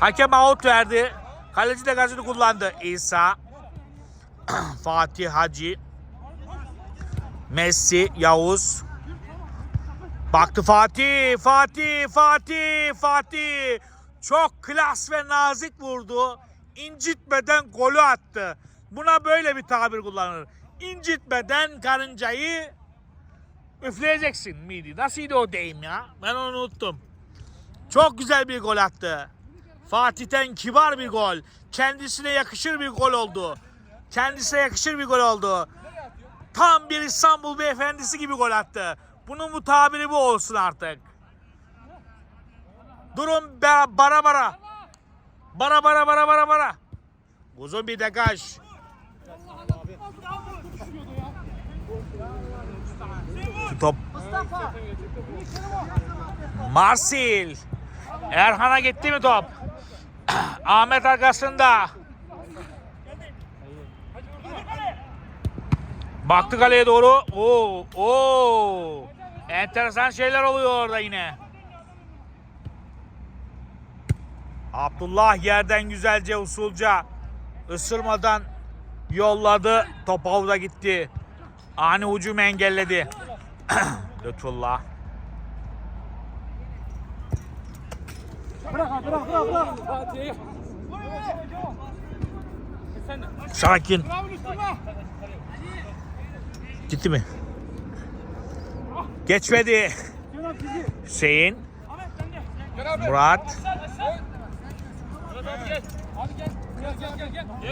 Hakem out verdi. Kaleci de gazını kullandı. İsa. Fatih Hacı. Messi, Yavuz. Baktı Fatih, Fatih, Fatih, Fatih. Çok klas ve nazik vurdu. İncitmeden golü attı. Buna böyle bir tabir kullanılır. İncitmeden karıncayı üfleyeceksin miydi? Nasılydı o deyim ya? Ben onu unuttum. Çok güzel bir gol attı. Fatih'ten kibar bir gol. Kendisine yakışır bir gol oldu. Kendisine yakışır bir gol oldu. Tam bir İstanbul beyefendisi gibi gol attı. Bunun mutabiri bu olsun artık. Durum bara bara. Bara bara bara bara bara. Uzun bir degaj. Top. Marsil. Erhan'a gitti mi top? Ahmet arkasında. Baktı kaleye doğru. Oo, oo. Enteresan şeyler oluyor orada yine. Abdullah yerden güzelce usulca ısırmadan yolladı. Top avuda gitti. Ani hücumu engelledi. Lütfullah. Sakin. Gitti mi? Geçmedi. Hüseyin. Murat.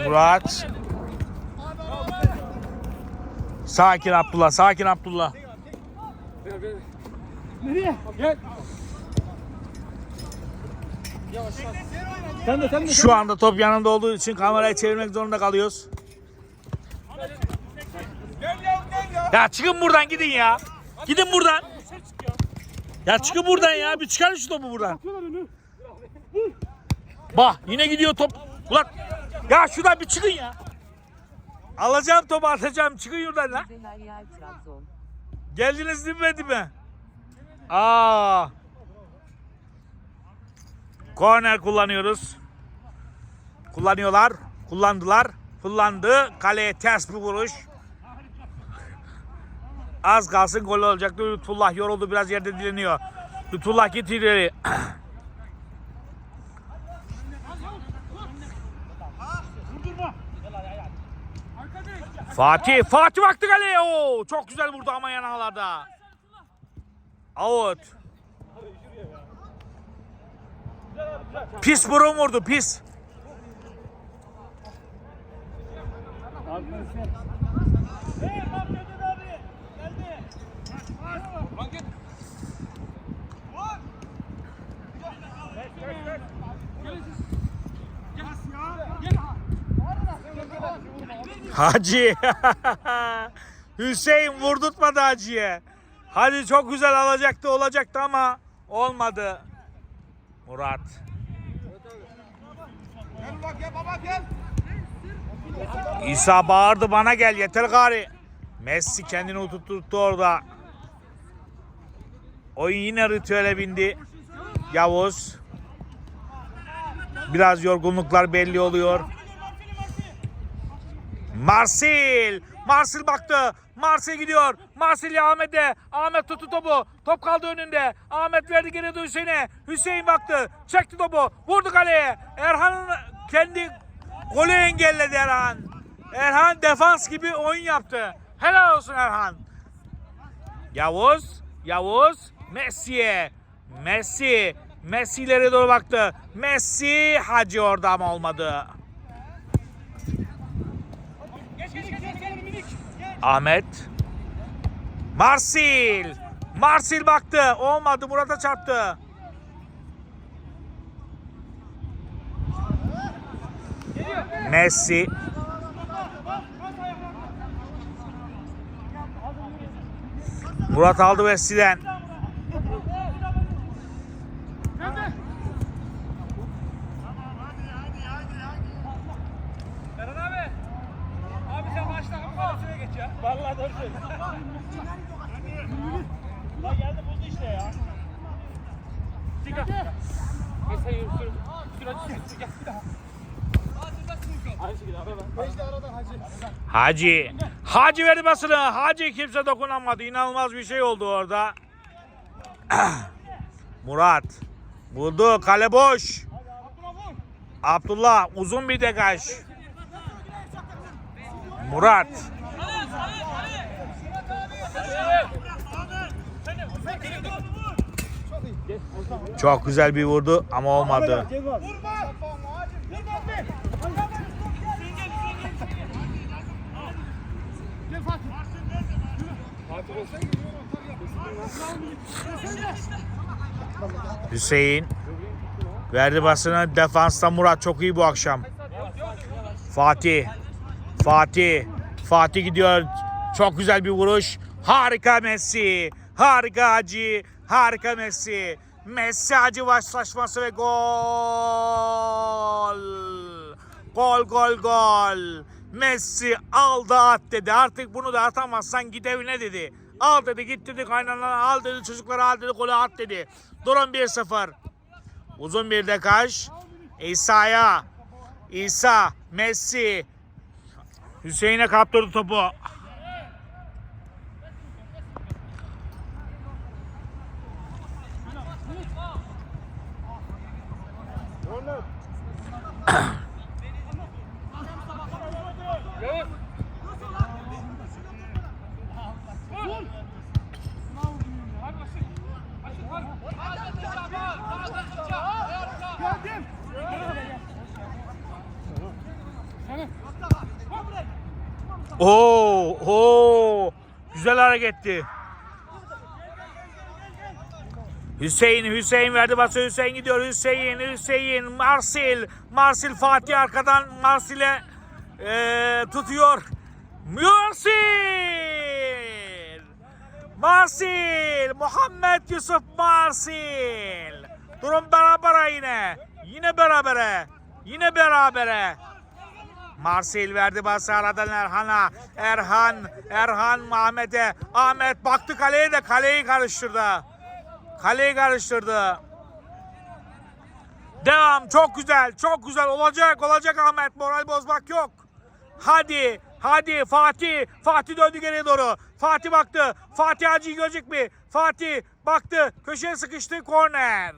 Murat. Sakin Abdullah, sakin Abdullah. Sen de sen de. Şu anda top yanında olduğu için kamerayı çevirmek zorunda kalıyoruz. Ya çıkın buradan gidin ya. Gidin buradan. Ya çıkın buradan ya. Bir çıkarın şu topu buradan. Bak yine gidiyor top. Ulan ya şuradan bir çıkın ya. Alacağım topu atacağım. Çıkın şuradan lan. Geldiniz dinmedi mi? Aa. Korner kullanıyoruz. Kullanıyorlar. Kullandılar. Kullandı. Kaleye ters bir vuruş. Az kalsın gol olacaktı. Lütfullah yoruldu biraz yerde dileniyor. Lütfullah git ileri. Fatih, Fatih baktı kaleye. Oo, çok güzel vurdu ama yanağlarda. Out. Pis burun vurdu, pis. Hacı. Hüseyin vurdurtmadı Hacı'ya. Hacı çok güzel alacaktı olacaktı ama olmadı. Murat. Gel bak gel baba gel. İsa bağırdı bana gel yeter gari. Messi kendini oturttu orada. Oyun yine ritüele bindi. Yavuz. Biraz yorgunluklar belli oluyor. Marsil. Marsil baktı. Marsil gidiyor. Marsilya Ahmet'e. Ahmet tuttu topu. Top kaldı önünde. Ahmet verdi geri Hüseyin'e. Hüseyin baktı. Çekti topu. Vurdu kaleye. Erhan'ın kendi golü engelledi Erhan. Erhan defans gibi oyun yaptı. Helal olsun Erhan. Yavuz. Yavuz. Messi'ye. Messi. Messi ileri doğru baktı. Messi Hacı orada ama olmadı. Ahmet. Marsil. Marsil baktı. Olmadı. Murat'a çarptı. Messi. Murat aldı Messi'den. Eren abi. Abi sen takımı kalesine geç ya. Vallahi doğru söylüyorsun. Lan geldi buldu işte ya. Çık. Hadi sen yürü sür. Sür hadi sür. Sür gel bir daha. Aynı şekilde ara ben. Hacı. Hacı verdi basını. Hacı kimse dokunamadı. İnanılmaz bir şey oldu orada. Murat. Buldu. Kale boş. Abdullah uzun bir degaj. Murat. Çok güzel bir vurdu ama olmadı. Hüseyin. Verdi basını. Defansta Murat çok iyi bu akşam. Fatih. Fatih. Fatih gidiyor. Çok güzel bir vuruş. Harika Messi. Harika Hacı. Harika Messi. Messi Hacı başlaşması ve gol. Gol gol gol. Messi aldı at dedi. Artık bunu da atamazsan git dedi. Al dedi git dedi kaynanana al dedi çocuklara al dedi golü at dedi. Durum 1-0. Uzun bir dekaj. İsa'ya. İsa, Messi. Hüseyin'e kaptırdı topu. Yavuz. Hadi başın. Başın hadi. Oo, oo. Güzel hareketti. Hüseyin, Hüseyin verdi bası Hüseyin gidiyor. Hüseyin, Hüseyin, Marsil, Marsil Fatih arkadan Marsil'e eee, tutuyor. Marsil! Marsil! Muhammed Yusuf Marsil! Durum berabere yine. Yine berabere. Yine berabere. Marsil verdi bası aradan Erhan'a. Erhan, Erhan Ahmet'e. Ahmet baktı kaleye de kaleyi karıştırdı. Kaleyi karıştırdı. Devam çok güzel çok güzel olacak olacak Ahmet moral bozmak yok. Hadi hadi Fatih Fatih döndü geriye doğru. Fatih baktı. Fatih Hacı'yı görecek mi? Fatih baktı köşeye sıkıştı korner.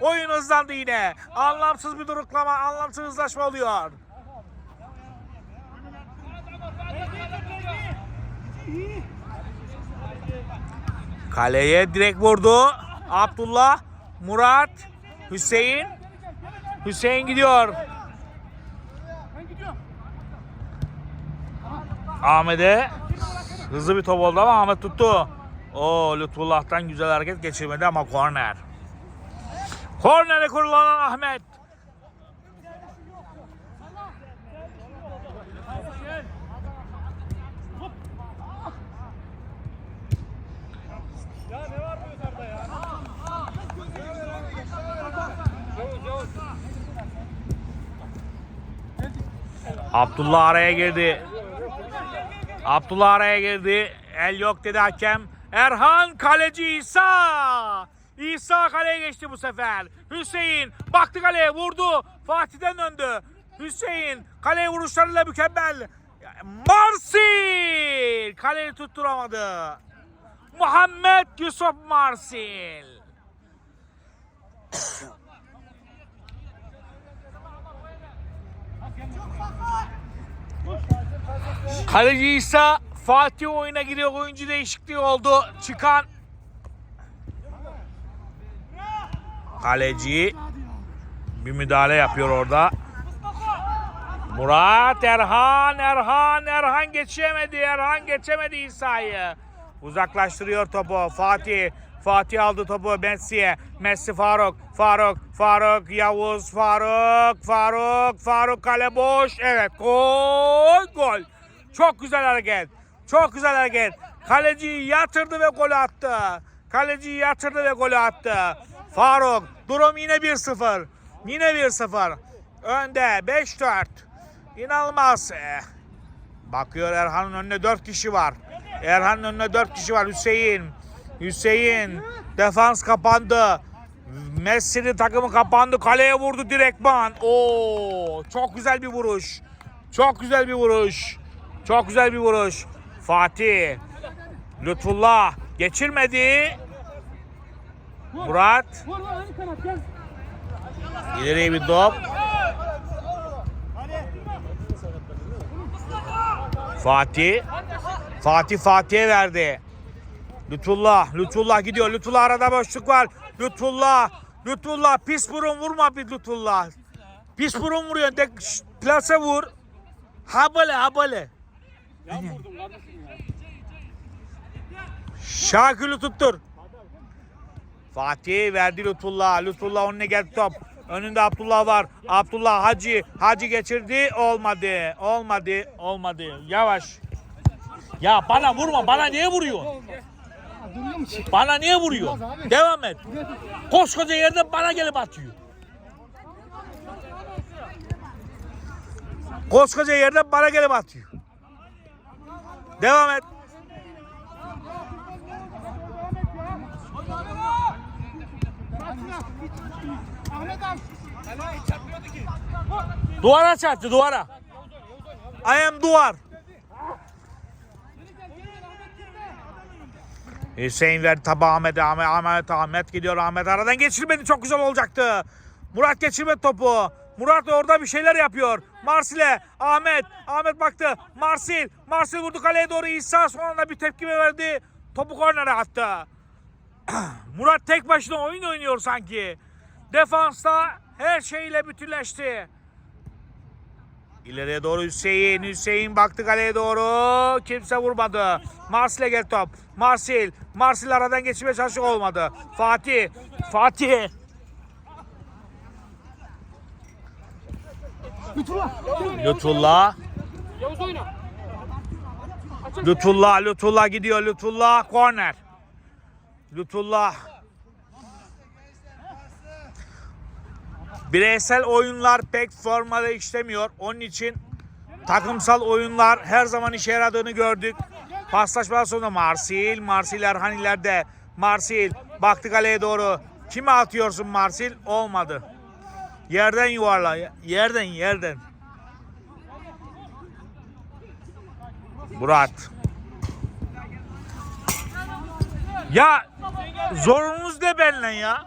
Oyun hızlandı yine. Anlamsız bir duruklama, anlamsız hızlaşma oluyor. Kaleye direkt vurdu. Abdullah, Murat, Hüseyin. Hüseyin gidiyor. Ahmet'e hızlı bir top oldu ama Ahmet tuttu. O Lütfullah'tan güzel hareket geçirmedi ama korner. Kornere kullanan Ahmet. Ya ne var bu yukarıda ya? Yavuz Yavuz. Abdullah araya girdi. Abdullah araya girdi. El yok dedi hakem. Erhan kaleci İsa. İsa kaleye geçti bu sefer. Hüseyin baktı kaleye vurdu. Fatih'ten döndü. Hüseyin kaleye vuruşlarıyla mükemmel. Marsil kaleyi tutturamadı. Muhammed Yusuf Marsil. Kaleci İsa Fatih oyuna giriyor. Oyuncu değişikliği oldu. Çıkan kaleci bir müdahale yapıyor orada. Murat Erhan Erhan Erhan geçemedi. Erhan geçemedi İsa'yı. Uzaklaştırıyor topu. Fatih Fatih aldı topu Messi'ye. Messi Faruk. Faruk. Faruk. Yavuz. Faruk. Faruk. Faruk kale boş. Evet. Gol. Gol. Çok güzel hareket. Çok güzel hareket. Kaleciyi yatırdı ve gol attı. Kaleciyi yatırdı ve gol attı. Faruk. Durum yine 1-0. Yine 1-0. Önde 5-4. İnanılmaz. Eh. Bakıyor Erhan'ın önünde 4 kişi var. Erhan'ın önünde 4 kişi var. Hüseyin. Hüseyin. Defans kapandı. Messi'nin takımı kapandı. Kaleye vurdu direktman. Oo, çok güzel bir vuruş. Çok güzel bir vuruş. Çok güzel bir vuruş. Fatih. Lütfullah geçirmedi. Murat ileriye bir top. Fatih. Fatih Fatih'e verdi. Lütfullah, Lütfullah gidiyor. Lütfullah arada boşluk var. Lütfullah, Lütfullah pis burun vurma bir Lütfullah. Pis burun vuruyor. De, plase vur. Ha böyle ha böyle. Ya. Şakir'i tuttur. Fatih verdi Lütfullah. Lütfullah önüne geldi top. Önünde Abdullah var. Abdullah Hacı. Hacı geçirdi. Olmadı. Olmadı. Olmadı. Yavaş. Ya bana vurma. Bana niye vuruyorsun? Bana niye vuruyor? Devam et. Koskoca yerden bana gelip atıyor. Koskoca yerden bana gelip atıyor. Devam et. Ahmet. Duvara çarptı duvara. I am duvar. Hüseyin verdi tabi Ahmet'e. Ahmet, Ahmet, Ahmet gidiyor. Ahmet aradan geçirmedi. Çok güzel olacaktı. Murat geçirmedi topu. Murat orada bir şeyler yapıyor. Marsil'e. Ahmet. Ahmet baktı. Marsil. Marsil vurdu kaleye doğru. İsa sonra bir tepkime verdi. Topu kornere attı. Murat tek başına oyun oynuyor sanki. Defansta her şeyle bütünleşti. İleriye doğru Hüseyin. Hüseyin baktı kaleye doğru. Kimse vurmadı. Marsil'e gel top. Marsil. Marsil aradan geçmeye çalışıyor olmadı. Fatih. Fatih. Lütfullah. Yavuz oyna. Lütfullah. Lütfullah gidiyor. Lütfullah. Korner. Lütfullah. Bireysel oyunlar pek formada işlemiyor. Onun için takımsal oyunlar her zaman işe yaradığını gördük. Paslaşmadan sonra Marsil, Marsil Erhan ileride. Marsil baktı kaleye doğru. Kime atıyorsun Marsil? Olmadı. Yerden yuvarla. Yerden yerden. Murat. Ya zorunuz ne benimle ya?